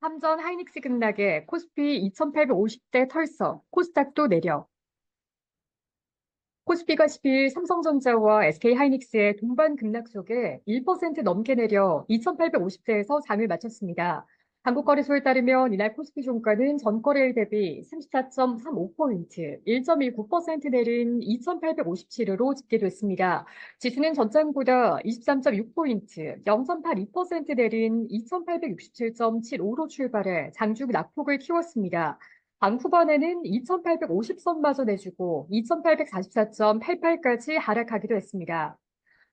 삼전 하이닉스 급락에 코스피 2850대 털썩, 코스닥도 내려. 코스피가 10일 삼성전자와 SK하이닉스의 동반 급락 속에 1% 넘게 내려 2850대에서 장을 마쳤습니다. 한국거래소에 따르면 이날 코스피 종가는 전거래일 대비 34.35포인트, 1.19% 내린 2,857으로 집계됐습니다. 지수는 전장보다 23.6포인트, 0.82% 내린 2,867.75로 출발해 장중 낙폭을 키웠습니다. 방 후반에는 2,850선마저 내주고 2,844.88까지 하락하기도 했습니다.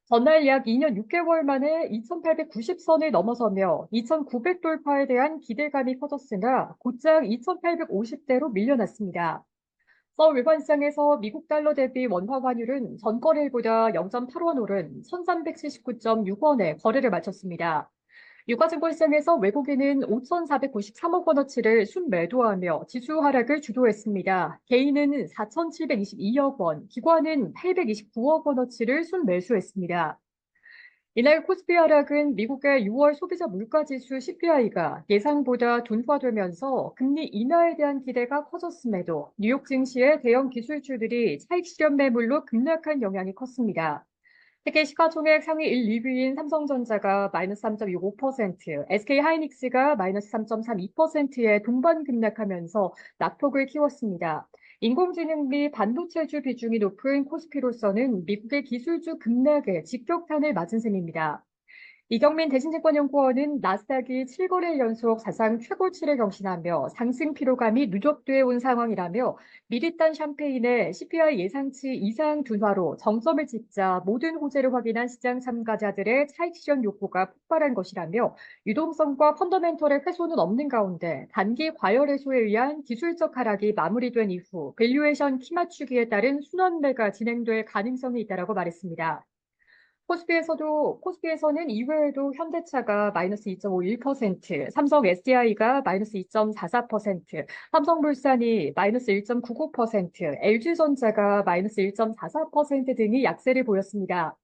전날 약 2년 6개월 만에 2,890선을 넘어서며 2,900 돌파에 대한 기대감이 커졌으나 곧장 2,850대로 밀려났습니다. 서울 외환시장에서 미국 달러 대비 원화 환율은 전거래일보다 0.8원 오른 1,379.6원에 거래를 마쳤습니다. 유가증권시장에서 외국인은 5,493억 원어치를 순매도하며 지수 하락을 주도했습니다. 개인은 4,722억 원, 기관은 829억 원어치를 순매수했습니다. 이날 코스피 하락은 미국의 6월 소비자 물가지수 CPI가 예상보다 둔화되면서 금리 인하에 대한 기대가 커졌음에도 뉴욕 증시의 대형 기술주들이 차익 실현 매물로 급락한 영향이 컸습니다. 특히 시가총액 상위 1, 2위인 삼성전자가 마이너스 3.65%, SK하이닉스가 마이너스 3.32%의 동반 급락하면서 낙폭을 키웠습니다. 인공지능 및 반도체주 비중이 높은 코스피로서는 미국의 기술주 급락에 직격탄을 맞은 셈입니다. 이경민 대신증권연구원은 나스닥이 7거래 연속 사상 최고치를 경신하며 상승 피로감이 누적돼 온 상황이라며 미리 딴 샴페인의 CPI 예상치 이상 둔화로 정점을 찍자 모든 호재를 확인한 시장 참가자들의 차익 실현 욕구가 폭발한 것이라며 유동성과 펀더멘털의 훼손은 없는 가운데 단기 과열 해소에 의한 기술적 하락이 마무리된 이후 밸류에이션 키 맞추기에 따른 순환 매가 진행될 가능성이 있다고 말했습니다. 코스피에서도 코스피에서는 이외에도 현대차가 마이너스 2.51%, 삼성 SDI가 마이너스 2.44%, 삼성물산이 마이너스 1.99%, LG전자가 마이너스 1.44% 등이 약세를 보였습니다.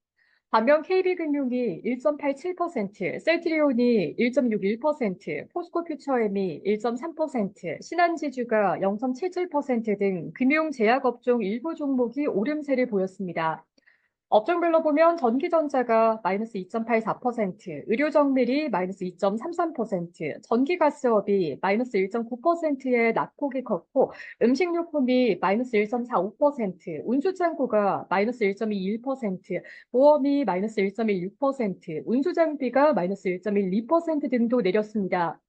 반면 KB금융이 1.87%, 셀트리온이 1.61%, 포스코퓨처엠이 1.3%, 신한지주가 0.77%등 금융제약업종 일부 종목이 오름세를 보였습니다. 업종별로 보면 전기전자가 마이너스 2.84%, 의료정밀이 마이너스 2.33%, 전기가스업이 마이너스 1.9%의 낙폭이 컸고 음식료품이 마이너스 1.45%, 운수창고가 마이너스 1.21%, 보험이 마이너스 1.16%, 운수장비가 마이너스 1.12% 등도 내렸습니다.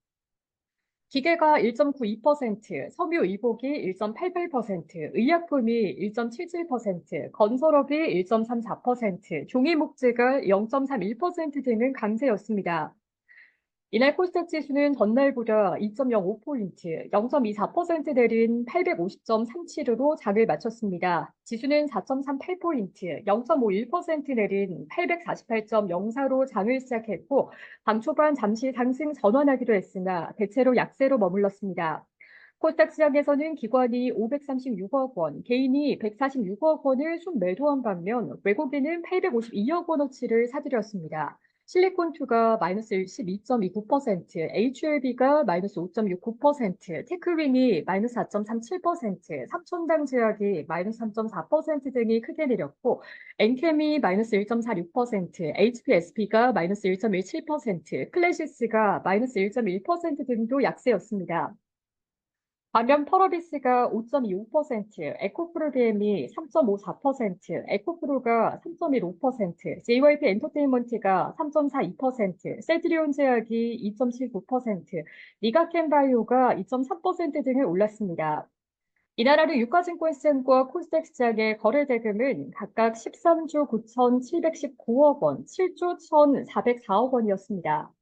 기계가 1.92%, 섬유 의복이 1.88%, 의약품이 1.77%, 건설업이 1.34%, 종이 목재가 0.31% 등은 강세였습니다. 이날 코스닥 지수는 전날보다 2.05포인트, 0.24% 내린 850.37으로 장을 마쳤습니다. 지수는 4.38포인트, 0.51% 내린 848.04로 장을 시작했고, 방 초반 잠시 상승 전환하기도 했으나 대체로 약세로 머물렀습니다. 코스닥 시장에서는 기관이 536억 원, 개인이 146억 원을 순매도한 반면 외국인은 852억 원어치를 사들였습니다. 실리콘2가 마이너스 12.29%, HLB가 마이너스 5.69%, 테크윙이 마이너스 4.37%, 삼천당 제약이 마이너스 3.4% 등이 크게 내렸고, 엔캠이 마이너스 1.46%, HPSP가 마이너스 1.17%, 클래시스가 마이너스 1.1% 등도 약세였습니다. 반면 펄어비스가 5.25%, 에코프로비엠이 3.54%, 에코프로가 3.15%, JYP 엔터테인먼트가 3.42%, 세드리온 제약이 2.79%, 니가켄바이오가 2.3% 등을 올랐습니다. 하루 유가증권시장과 코스닥 시장의 거래 대금은 각각 13조 9,719억 원, 7조 1,404억 원이었습니다.